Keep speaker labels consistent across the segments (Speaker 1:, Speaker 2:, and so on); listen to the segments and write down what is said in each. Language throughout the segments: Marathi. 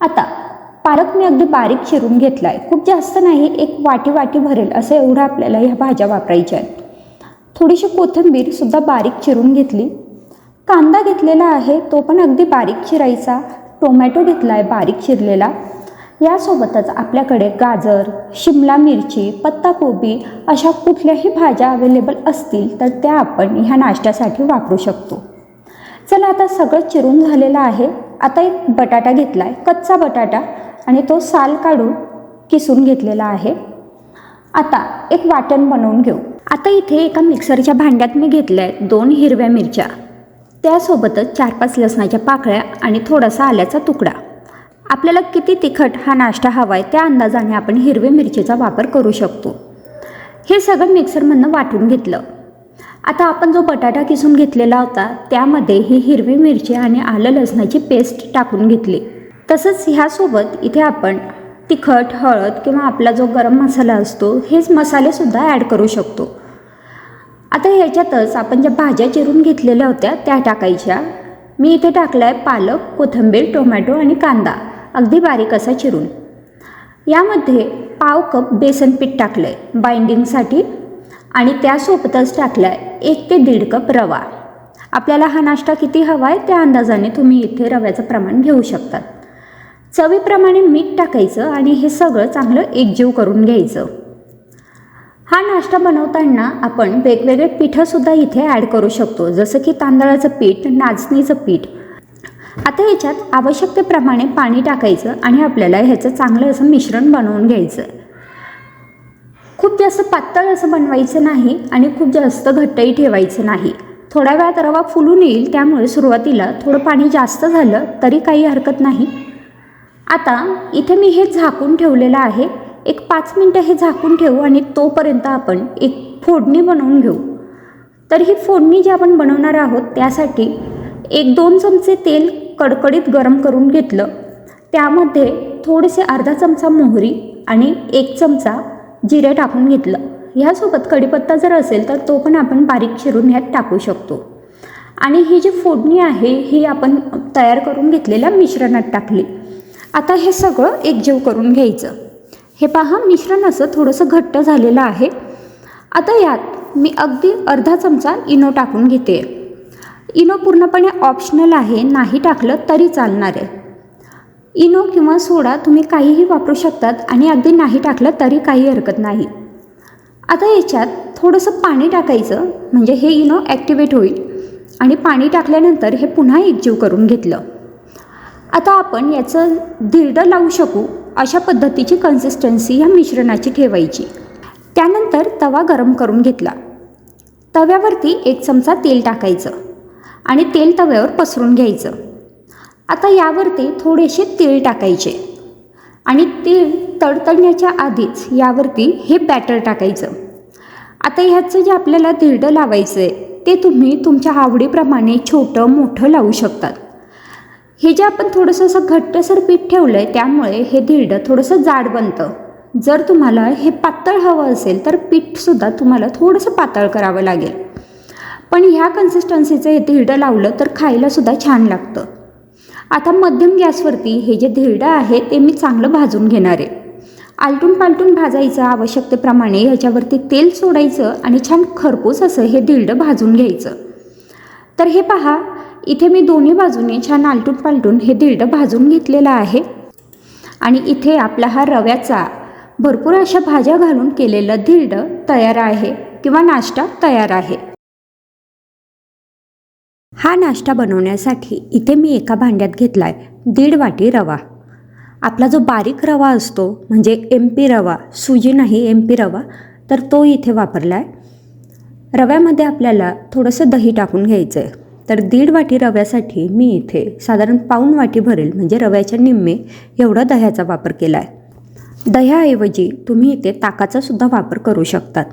Speaker 1: आता पालक मी अगदी बारीक चिरून घेतला आहे खूप जास्त नाही एक वाटी वाटी भरेल असं एवढं आपल्याला ह्या भाज्या वापरायच्या आहेत. थोडीशी कोथिंबीरसुद्धा बारीक चिरून घेतली. कांदा घेतलेला आहे तो पण अगदी बारीक चिरायचा. टोमॅटो घेतला आहे बारीक चिरलेला. यासोबतच आपल्याकडे गाजर शिमला मिरची पत्ताकोबी अशा कुठल्याही भाज्या अवेलेबल असतील तर त्या आपण ह्या नाश्त्यासाठी वापरू शकतो. चला आता सगळं चिरून झालेलं आहे. आता एक बटाटा घेतला आहे कच्चा बटाटा आणि तो साल काढून किसून घेतलेला आहे. आता एक वाटण बनवून घेऊ. आता इथे एका मिक्सरच्या भांड्यात मी घेतल्या आहेत दोन हिरव्या मिरच्या. त्यासोबतच चार पाच लसणाच्या पाकळ्या आणि थोडासा आल्याचा तुकडा. आपल्याला किती तिखट हा नाश्ता हवा आहे त्या अंदाजाने आपण हिरव्या मिरचीचा वापर करू शकतो. हे सगळं मिक्सरमधनं वाटून घेतलं. आता आपण जो बटाटा किसून घेतलेला होता त्यामध्ये ही हिरवी मिरची आणि आलं लसणाची पेस्ट टाकून घेतली. तसंच ह्यासोबत इथे आपण तिखट हळद किंवा आपला जो गरम मसाला असतो हेच मसालेसुद्धा ॲड करू शकतो. आता ह्याच्यातच आपण ज्या भाज्या चिरून घेतलेल्या होत्या त्या टाकायच्या. मी इथे टाकला आहे पालक कोथिंबीर टोमॅटो आणि कांदा. अगदी बारीक असा चिरून. यामध्ये पाव कप बेसन पीठ टाकलं आहे बाइंडिंगसाठी आणि त्यासोबतच टाकला आहे एक ते दीड कप रवा. आपल्याला हा नाश्ता किती हवा आहे त्या अंदाजाने तुम्ही इथे रव्याचं प्रमाण घेऊ शकतात. चवीप्रमाणे मीठ टाकायचं आणि हे सगळं चांगलं एकजीव करून घ्यायचं. हा नाश्ता बनवताना आपण वेगवेगळे पिठंसुद्धा इथे ॲड करू शकतो जसं की तांदळाचं पीठ नाचणीचं पीठ. आता याच्यात आवश्यकतेप्रमाणे पाणी टाकायचं आणि आपल्याला ह्याचं चांगलं असं मिश्रण बनवून घ्यायचं. खूप जास्त पातळ असं बनवायचं नाही आणि खूप जास्त घट्टही ठेवायचं नाही. थोड्या वेळात रवा फुलून येईल त्यामुळे सुरुवातीला थोडं पाणी जास्त झालं तरी काही हरकत नाही. आता इथे मी हे झाकून ठेवलेलं आहे. एक पाच मिनटं हे झाकून ठेवू आणि तोपर्यंत आपण एक फोडणी बनवून घेऊ. तर ही फोडणी जी आपण बनवणार आहोत त्यासाठी एक दोन चमचे तेल कडकडीत गरम करून घेतलं. त्यामध्ये थोडेसे अर्धा चमचा मोहरी आणि एक चमचा जिरे टाकून घेतलं. ह्यासोबत कढीपत्ता जर असेल तर तो पण आपण बारीक चिरून ह्यात टाकू शकतो. आणि ही जी फोडणी आहे ही आपण तयार करून घेतलेल्या मिश्रणात टाकली. आता हे सगळं एकजीव करून घ्यायचं. हे पहा मिश्रण असं थोडंसं घट्ट झालेलं आहे. आता यात मी अगदी अर्धा चमचा इनो टाकून घेते. इनो पूर्णपणे ऑप्शनल आहे नाही टाकलं तरी चालणार आहे. इनो किंवा सोडा तुम्ही काहीही वापरू शकतात आणि अगदी नाही टाकलं तरी काही हरकत नाही. आता याच्यात थोडंसं पाणी टाकायचं म्हणजे हे इनो ॲक्टिवेट होईल. आणि पाणी टाकल्यानंतर हे पुन्हा एकजीव करून घेतलं. आता आपण याचं धिरडं लावू शकू अशा पद्धतीची कन्सिस्टन्सी ह्या मिश्रणाची ठेवायची. त्यानंतर तवा गरम करून घेतला. तव्यावरती एक चमचा तेल टाकायचं आणि तेल तव्यावर पसरून घ्यायचं. आता यावरती थोडेसे तीळ टाकायचे. आणि तीळ तडतडण्याच्या आधीच यावरती हे बॅटर टाकायचं. आता ह्याचं जे आपल्याला तिरडं लावायचं आहे ते तुम्ही तुमच्या आवडीप्रमाणे छोटं मोठं लावू शकतात. हे जे आपण थोडंसं असं घट्टसर पीठ ठेवलं आहे त्यामुळे हे धिरडं थोडंसं जाड बनतं. जर तुम्हाला हे पातळ हवं असेल तर पीठसुद्धा तुम्हाला थोडंसं पातळ करावं लागेल. पण ह्या कन्सिस्टन्सीचं हे धिरडं लावलं तर खायलासुद्धा छान लागतं. आता मध्यम गॅसवरती हे जे धिरडं आहे ते मी चांगलं भाजून घेणार आहे. आलटून पालटून भाजायचं आवश्यकतेप्रमाणे ह्याच्यावरती तेल सोडायचं आणि छान खरपूस असं हे धिरडं भाजून घ्यायचं. तर हे पहा इथे मी दोन्ही बाजूने छान आलटून पालटून हे धिरडं भाजून घेतलेलं आहे. आणि इथे आपला हा रव्याचा भरपूर अशा भाज्या घालून केलेलं धिरडं तयार आहे किंवा नाश्ता तयार आहे. हा नाश्ता बनवण्यासाठी इथे मी एका भांड्यात घेतला आहे दीड वाटी रवा. आपला जो बारीक रवा असतो म्हणजे एम पी रवा सुजी नाही एम पी रवा तर तो इथे वापरला आहे रव्यामध्ये आपल्याला थोडंसं दही टाकून घ्यायचं आहे तर दीड वाटी रव्यासाठी मी इथे साधारण पाऊण वाटी भरेल म्हणजे रव्याच्या निम्मे एवढा दह्याचा वापर केला आहे दह्याऐवजी तुम्ही इथे ताकाचासुद्धा वापर करू शकतात.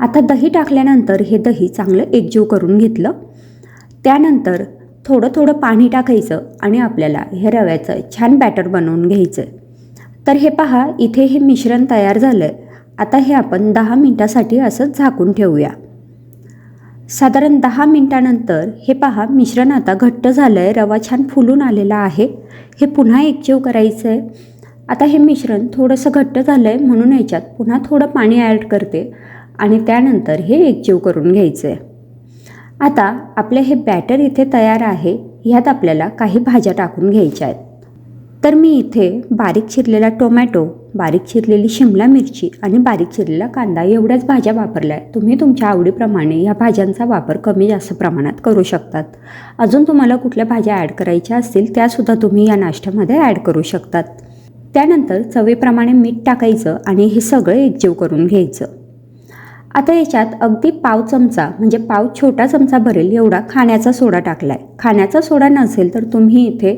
Speaker 1: आता दही टाकल्यानंतर हे दही चांगलं एकजीव करून घेतलं. त्यानंतर थोडं थोडं पाणी टाकायचं आणि आपल्याला हे रव्याचं छान बॅटर बनवून घ्यायचं. तर हे पहा इथे हे मिश्रण तयार झालं आहे आता हे आपण दहा मिनटासाठी असं झाकून ठेवूया. साधारण दहा मिनटानंतर हे पहा मिश्रण आता घट्ट झालं आहे रवा छान फुलून आलेला आहे. हे पुन्हा एकजीव करायचं आहे आता हे मिश्रण थोडंसं घट्ट झालं आहे म्हणून याच्यात पुन्हा थोडं पाणी ॲड करते आणि त्यानंतर हे एकजीव करून घ्यायचं आहे आता आपले हे बॅटर इथे तयार आहे ह्यात आपल्याला काही भाज्या टाकून घ्यायच्या आहेत. तर मी इथे बारीक चिरलेला टोमॅटो बारीक चिरलेली शिमला मिरची आणि बारीक चिरलेला कांदा एवढ्याच भाज्या वापरल्या आहेत. तुम्ही तुमच्या आवडीप्रमाणे ह्या भाज्यांचा वापर कमी जास्त प्रमाणात करू शकतात. अजून तुम्हाला कुठल्या भाज्या ॲड करायच्या असतील त्यासुद्धा तुम्ही या नाश्त्यामध्ये ॲड करू शकतात. त्यानंतर चवीप्रमाणे मीठ टाकायचं आणि हे सगळं एकजीव करून घ्यायचं. आता याच्यात अगदी पाव चमचा म्हणजे पाव छोटा चमचा भरेल एवढा खाण्याचा सोडा टाकला आहे खाण्याचा सोडा नसेल तर तुम्ही इथे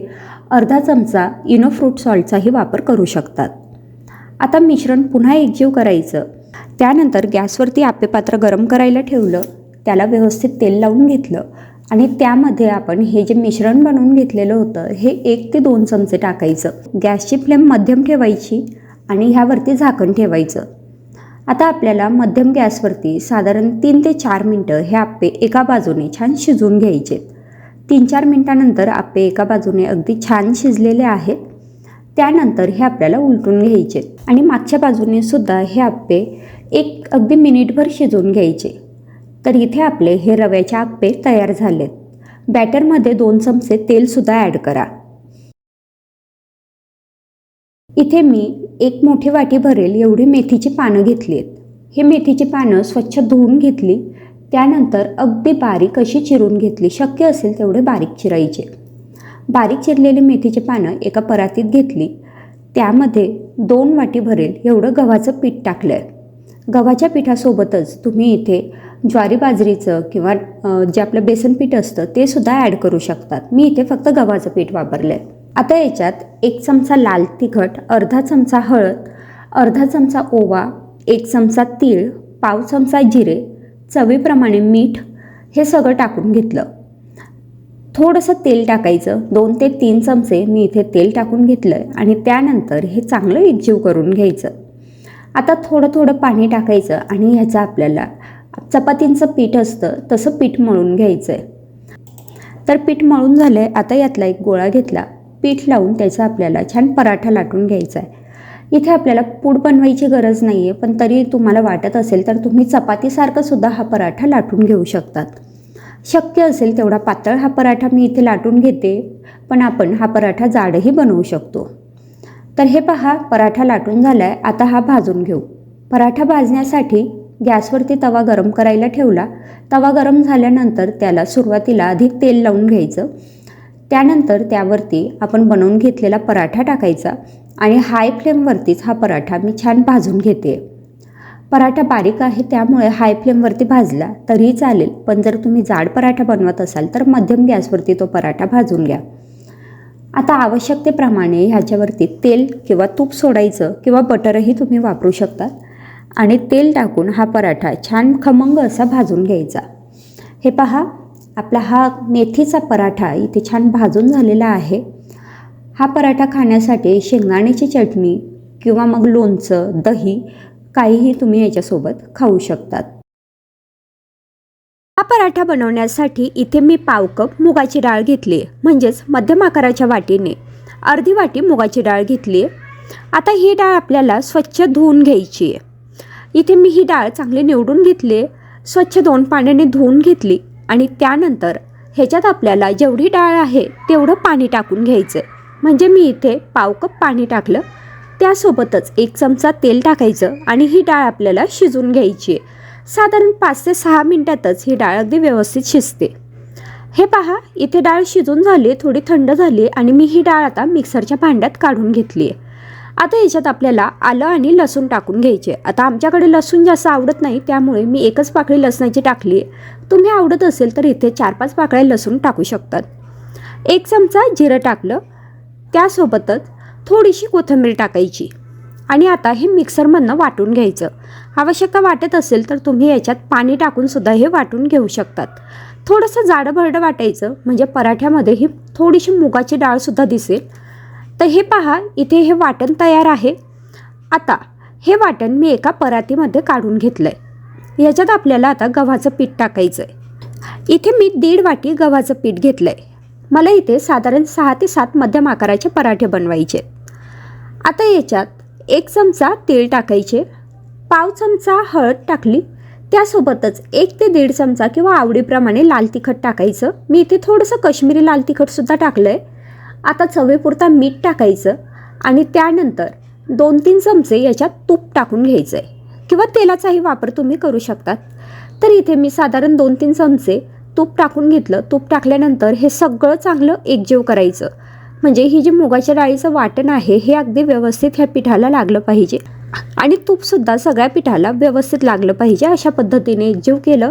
Speaker 1: अर्धा चमचा इनो फ्रूट सॉल्टचाही वापर करू शकतात. आता मिश्रण पुन्हा एकजीव करायचं. त्यानंतर गॅसवरती आपेपात्र गरम करायला ठेवलं त्याला व्यवस्थित तेल लावून घेतलं आणि त्यामध्ये आपण हे जे मिश्रण बनवून घेतलेलं होतं हे एक ते दोन चमचे टाकायचं. गॅसची फ्लेम मध्यम ठेवायची आणि ह्यावरती झाकण ठेवायचं. आता आपल्याला मध्यम गॅसवरती साधारण तीन ते चार मिनटं हे आप्पे एका बाजूने छान शिजवून घ्यायचे. तीन चार मिनटानंतर आप्पे एका बाजूने अगदी छान शिजलेले आहेत. त्यानंतर हे आपल्याला उलटून घ्यायचे आणि मागच्या बाजूने सुद्धा हे आप्पे एक अगदी मिनिटभर शिजवून घ्यायचे. तर इथे आपले हे रव्याचे आप्पे तयार झालेत. बॅटरमध्ये दोन चमचे तेलसुद्धा ॲड करा. इथे मी एक मोठी वाटी भरेल एवढी मेथीची पानं घेतली आहेत हे मेथीची पानं स्वच्छ धुवून घेतली त्यानंतर अगदी बारीक अशी चिरून घेतली. शक्य असेल तेवढे बारीक चिरायचे. बारीक चिरलेली मेथीची पानं एका परातीत घेतली. त्यामध्ये दोन वाटी भरेल एवढं गव्हाचं पीठ टाकलं आहे गव्हाच्या पिठासोबतच तुम्ही इथे ज्वारी बाजरीचं किंवा जे आपलं बेसन पीठ असतं ते सुद्धा ॲड करू शकतात. मी इथे फक्त गव्हाचं पीठ वापरलं आहे आता याच्यात एक चमचा लाल तिखट अर्धा चमचा हळद अर्धा चमचा ओवा एक चमचा तीळ पाव चमचा जिरे चवीप्रमाणे मीठ हे सगळं टाकून घेतलं. थोडंसं तेल टाकायचं. दोन ते तीन चमचे मी इथे तेल टाकून घेतलं आहे आणि त्यानंतर हे चांगलं एकजीव करून घ्यायचं. आता थोडं थोडं पाणी टाकायचं आणि ह्याचं आपल्याला चपातींचं पीठ असतं तसं पीठ मळून घ्यायचं आहे तर पीठ मळून झालं आहे आता यातला एक गोळा घेतला. पीठ लावून त्याचा आपल्याला छान पराठा लाटून घ्यायचा आहे. इथे आपल्याला पूड बनवायची गरज नाही आहे पण तरी तुम्हाला वाटत असेल तर तुम्ही चपातीसारखा सुद्धा हा पराठा लाटून घेऊ शकतात. शक्य असेल तेवढा पातळ हा पराठा मी इथे लाटून घेते पण आपण हा पराठा जाडही बनवू शकतो. तर हे पहा पराठा लाटून झाला आहे आता हा भाजून घेऊ. पराठा भाजण्यासाठी गॅसवरती तवा गरम करायला ठेवला. तवा गरम झाल्यानंतर त्याला सुरुवातीला अधिक तेल लावून घ्यायचं. त्यानंतर त्यावरती आपण बनवून घेतलेला पराठा टाकायचा आणि हाय फ्लेमवरतीच हा पराठा मी छान भाजून घेते. पराठा बारीक आहे त्यामुळे हाय फ्लेमवरती भाजला तरीही चालेल पण जर तुम्ही जाड पराठा बनवत असाल तर मध्यम गॅसवरती तो पराठा भाजून घ्या. आता आवश्यकतेप्रमाणे ह्याच्यावरती तेल किंवा तूप सोडायचं किंवा बटरही तुम्ही वापरू शकता आणि तेल टाकून हा पराठा छान खमंग असा भाजून घ्यायचा. हे पहा आपला हा मेथीचा पराठा इथे छान भाजून झालेला आहे. हा पराठा खाण्यासाठी शेंगदाण्याची चटणी किंवा मग लोणचं दही काहीही तुम्ही याच्यासोबत खाऊ शकतात. हा पराठा बनवण्यासाठी इथे मी पाव कप मुगाची डाळ घेतली आहे म्हणजेच मध्यम आकाराच्या वाटीने अर्धी वाटी मुगाची डाळ घेतली. आहे आता ही डाळ आपल्याला स्वच्छ धुवून घ्यायची आहे. इथे मी ही डाळ चांगली निवडून घेतली आहे. स्वच्छ दोन पाण्याने धुवून घेतली. आणि त्यानंतर ह्याच्यात आपल्याला जेवढी डाळ आहे तेवढं पाणी टाकून घ्यायचं. आहे म्हणजे मी इथे पाव कप पाणी टाकलं. त्यासोबतच एक चमचा तेल टाकायचं आणि ही डाळ आपल्याला शिजून घ्यायची. आहे साधारण पाच ते सहा मिनटातच ही डाळ अगदी व्यवस्थित शिजते. हे पहा इथे डाळ शिजून झाली थोडी थंड झाली आणि मी ही डाळ आता मिक्सरच्या भांड्यात काढून घेतली आहे आता याच्यात आपल्याला आलं आणि लसूण टाकून घ्यायचे. आता आमच्याकडे लसूण जास्त आवडत नाही त्यामुळे मी एकच पाकळी लसणाची टाकली. आहे तुम्ही आवडत असेल तर इथे चार पाच पाकळ्या लसूण टाकू शकतात. एक चमचा जिरं टाकलं. त्यासोबतच थोडीशी कोथिंबीर टाकायची. आणि आता हे मिक्सरमधनं वाटून घ्यायचं. आवश्यकता वाटत असेल तर तुम्ही याच्यात पाणी टाकूनसुद्धा हे वाटून घेऊ शकतात. थोडंसं जाडं भरडं वाटायचं म्हणजे पराठ्यामध्ये ही थोडीशी मुगाची डाळसुद्धा दिसेल. तर हे पहा इथे हे वाटण तयार आहे. आता हे वाटण मी एका परातीमध्ये काढून घेतलं आहे याच्यात आपल्याला आता गव्हाचं पीठ टाकायचं आहे इथे मी दीड वाटी गव्हाचं पीठ घेतलं आहे मला इथे साधारण सहा ते सात मध्यम आकाराचे पराठे बनवायचे आता याच्यात एक चमचा तेल टाकायचे. पाव चमचा हळद टाकली. त्यासोबतच एक ते दीड चमचा किंवा आवडीप्रमाणे लाल तिखट टाकायचं. मी इथे थोडंसं कश्मीरी लाल तिखटसुद्धा टाकलं आहे आता चवेपुरता मीठ टाकायचं आणि त्यानंतर दोन तीन चमचे याच्यात तूप टाकून घ्यायचं आहे किंवा तेलाचाही वापर तुम्ही करू शकतात. तर इथे मी साधारण दोन तीन चमचे तूप टाकून घेतलं. तूप टाकल्यानंतर हे सगळं चांगलं एकजीव करायचं. म्हणजे ही जी मुगाच्या डाळीचं वाटण आहे हे अगदी व्यवस्थित ह्या पिठाला लागलं पाहिजे. आणि तूपसुद्धा सगळ्या पिठाला व्यवस्थित लागलं पाहिजे अशा पद्धतीने एकजीव केलं.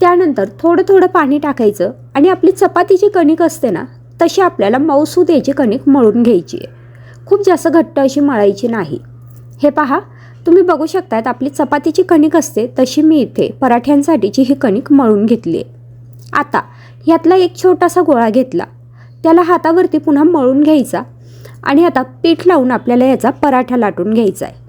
Speaker 1: त्यानंतर थोडं थोडं पाणी टाकायचं. आणि आपली चपातीची कणिक असते ना तशी आपल्याला मऊसूद कणिक मळून घ्यायची आहे. खूप जास्त घट्ट अशी मळायची नाही. हे पहा तुम्ही बघू शकतात आपली चपातीची कणिक असते तशी मी इथे पराठ्यांसाठीची ही कणिक मळून घेतली आहे. आता ह्यातला एक छोटासा गोळा घेतला. त्याला हातावरती पुन्हा मळून घ्यायचा आणि आता पीठ लावून आपल्याला याचा पराठा लाटून घ्यायचा आहे.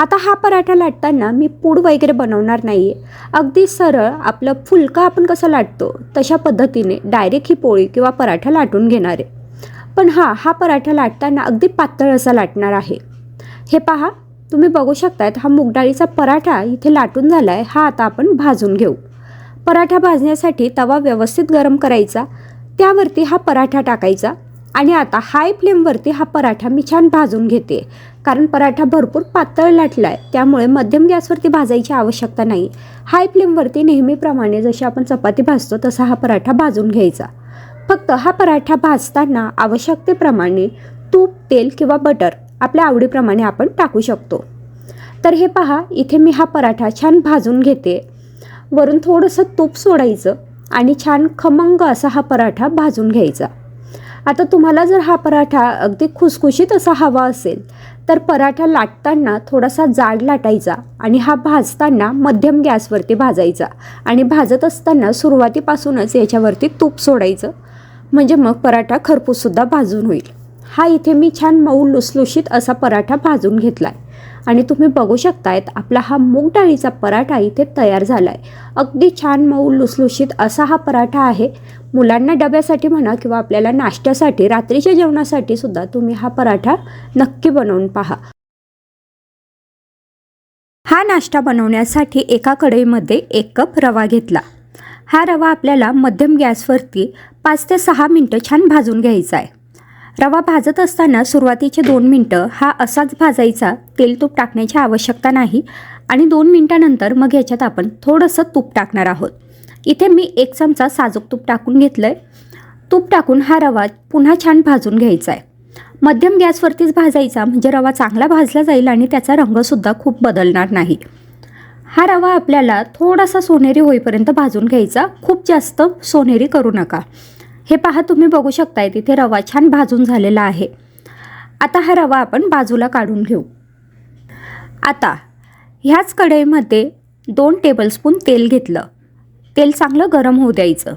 Speaker 1: आता हा पराठा लाटताना मी पूड वगैरे बनवणार नाही आहे अगदी सरळ आपलं फुलका आपण कसं लाटतो तशा पद्धतीने डायरेक्ट ही पोळी किंवा पराठा लाटून घेणार आहे. पण हा हा पराठा लाटताना अगदी पातळ असा लाटणार आहे. हे पहा तुम्ही बघू शकतात हा मुगडाळीचा पराठा इथे लाटून झाला आहे हा आता आपण भाजून घेऊ. पराठा भाजण्यासाठी तवा व्यवस्थित गरम करायचा त्यावरती हा पराठा टाकायचा आणि आता हाय फ्लेमवरती हा पराठा मी छान भाजून घेते. कारण पराठा भरपूर पातळ लाटला आहे त्यामुळे मध्यम गॅसवरती भाजायची आवश्यकता नाही. हाय फ्लेमवरती नेहमीप्रमाणे जशी आपण चपाती भाजतो तसा हा पराठा भाजून घ्यायचा. फक्त हा पराठा भाजताना आवश्यकतेप्रमाणे तूप तेल किंवा बटर आपल्या आवडीप्रमाणे आपण टाकू शकतो. तर हे पहा इथे मी हा पराठा छान भाजून घेते. वरून थोडंसं तूप सोडायचं आणि छान खमंग असा हा पराठा भाजून घ्यायचा. आता तुम्हाला जर हा पराठा अगदी खुसखुशीत असा हवा असेल तर पराठा लाटताना थोडासा जाड लाटायचा आणि हा भाजताना मध्यम गॅसवरती भाजायचा आणि भाजत असताना सुरुवातीपासूनच याच्यावरती तूप सोडायचं. म्हणजे मग पराठा खरपूससुद्धा भाजून होईल. हा इथे मी छान मऊ लुसलुशीत असा पराठा भाजून घेतला आहे आणि तुम्ही बघू शकतायत आपला हा मूग डाळीचा पराठा इथे तयार झाला आहे अगदी छान मऊ लुसलुशीत असा हा पराठा आहे. मुलांना डब्यासाठी म्हणा किंवा आपल्याला नाश्त्यासाठी रात्रीच्या जेवणासाठी सुद्धा तुम्ही हा पराठा नक्की बनवून पहा. हा नाश्ता बनवण्यासाठी एका कढईमध्ये एक कप रवा घेतला. हा रवा आपल्याला मध्यम गॅसवरती पाच ते सहा मिनटं छान भाजून घ्यायचा आहे. रवा भाजत असताना सुरुवातीचे दोन मिनटं हा असाच भाजायचा तेल तूप टाकण्याची आवश्यकता नाही आणि दोन मिनटानंतर मग याच्यात आपण थोडंसं तूप टाकणार आहोत. इथे मी एक चमचा साजूक तूप टाकून घेतलं आहे तूप टाकून हा रवा पुन्हा छान भाजून घ्यायचा आहे मध्यम गॅसवरतीच भाजायचा म्हणजे रवा चांगला भाजला जाईल आणि त्याचा रंगसुद्धा खूप बदलणार नाही. हा रवा आपल्याला थोडासा सोनेरी होईपर्यंत भाजून घ्यायचा. खूप जास्त सोनेरी करू नका. हे पहा तुम्ही बघू शकताय तिथे रवा छान भाजून झालेला आहे. आता हा रवा आपण बाजूला काढून घेऊ. आता ह्याच कढईमध्ये दोन टेबलस्पून तेल घेतलं. तेल चांगलं गरम होऊ द्यायचं.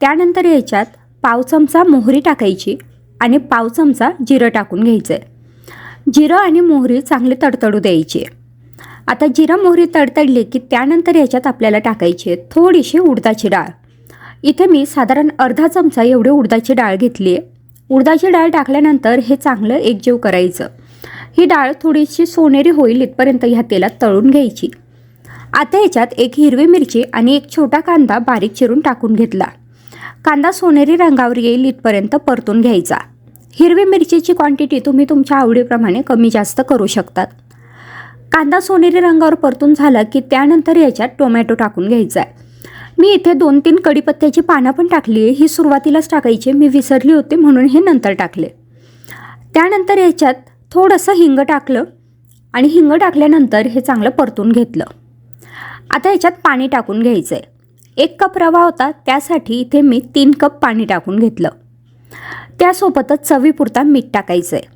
Speaker 1: त्यानंतर याच्यात पाव चमचा मोहरी टाकायची आणि पाव चमचा जिरं टाकून घ्यायचं आहे जिरं आणि मोहरी चांगली तडतडू द्यायची. आता जिरं मोहरी तडतडली की त्यानंतर याच्यात आपल्याला टाकायची आहे थोडीशी उडदाची डाळ. इथे मी साधारण अर्धा चमचा एवढी उडदाची डाळ घेतली आहे उडदाची डाळ टाकल्यानंतर हे चांगलं एकजीव करायचं. ही डाळ थोडीशी सोनेरी होईल इथपर्यंत ह्या तेलात तळून घ्यायची. आता याच्यात एक हिरवी मिरची आणि एक छोटा कांदा बारीक चिरून टाकून घेतला. कांदा सोनेरी रंगावर येईल इथपर्यंत परतून घ्यायचा. हिरवी मिरचीची क्वांटिटी तुम्ही तुमच्या आवडीप्रमाणे कमी जास्त करू शकतात. कांदा सोनेरी रंगावर परतून झाला की त्यानंतर याच्यात टोमॅटो टाकून घ्यायचा आहे. मी इथे दोन तीन कढीपत्त्याची पानं पण टाकली आहे. ही सुरुवातीलाच टाकायची मी विसरली होती म्हणून हे नंतर टाकले. त्यानंतर याच्यात थोडंसं हिंग टाकलं आणि हिंग टाकल्यानंतर हे चांगलं परतून घेतलं. आता याच्यात पाणी टाकून घ्यायचं आहे एक कप रवा होता त्यासाठी इथे मी तीन कप पाणी टाकून घेतलं. त्यासोबतच चवीपुरता मीठ टाकायचं आहे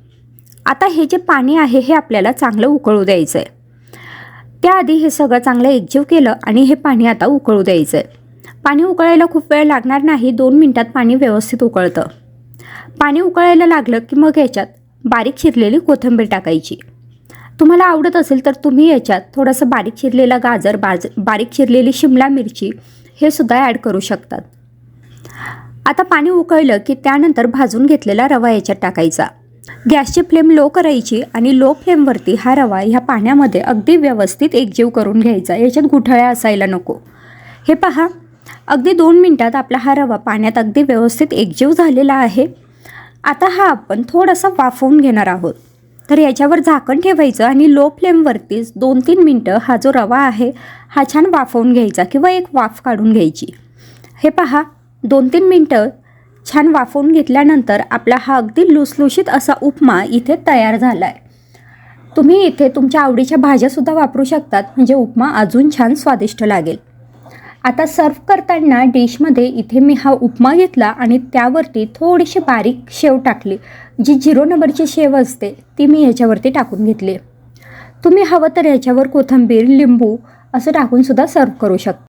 Speaker 1: आता हे जे पाणी आहे हे आपल्याला चांगलं उकळू द्यायचं आहे त्याआधी हे सगळं चांगलं एकजीव केलं आणि हे पाणी आता उकळू द्यायचं आहे पाणी उकळायला खूप वेळ लागणार नाही दोन मिनटात पाणी व्यवस्थित उकळतं. पाणी उकळायला लागलं की मग याच्यात बारीक चिरलेली कोथिंबीर टाकायची. तुम्हाला आवडत असेल तर तुम्ही याच्यात थोडंसं बारीक चिरलेलं गाजर बाज बारीक चिरलेली शिमला मिरची हे सुद्धा ॲड करू शकतात. आता पाणी उकळलं की त्यानंतर भाजून घेतलेला रवा याच्यात टाकायचा. गॅसची फ्लेम लो करायची आणि लो फ्लेमवरती हा रवा ह्या पाण्यामध्ये अगदी व्यवस्थित एकजीव करून घ्यायचा. याच्यात गुठळ्या असायला नको. हे पहा अगदी दोन मिनटात आपला हा रवा पाण्यात अगदी व्यवस्थित एकजीव झालेला आहे. आता हा आपण थोडासा वाफवून घेणार आहोत. तर याच्यावर झाकण ठेवायचं आणि लो फ्लेमवरतीच दोन तीन मिनटं हा जो रवा आहे हा छान वाफवून घ्यायचा किंवा एक वाफ काढून घ्यायची. हे पहा दोन तीन मिनटं छान वाफवून घेतल्यानंतर आपला हा अगदी लुसलुशीत असा उपमा इथे तयार झाला आहे तुम्ही इथे तुमच्या आवडीच्या भाज्यासुद्धा वापरू शकतात म्हणजे उपमा अजून छान स्वादिष्ट लागेल. आता सर्व करताना डिशमध्ये इथे मी हा उपमा घेतला आणि त्यावरती थोडीशी बारीक शेव टाकली. जी झिरो नंबरची शेव असते ती मी ह्याच्यावरती टाकून घेतली. तुम्ही हवं तर ह्याच्यावर कोथिंबीर लिंबू असं टाकूनसुद्धा सर्व करू शकता.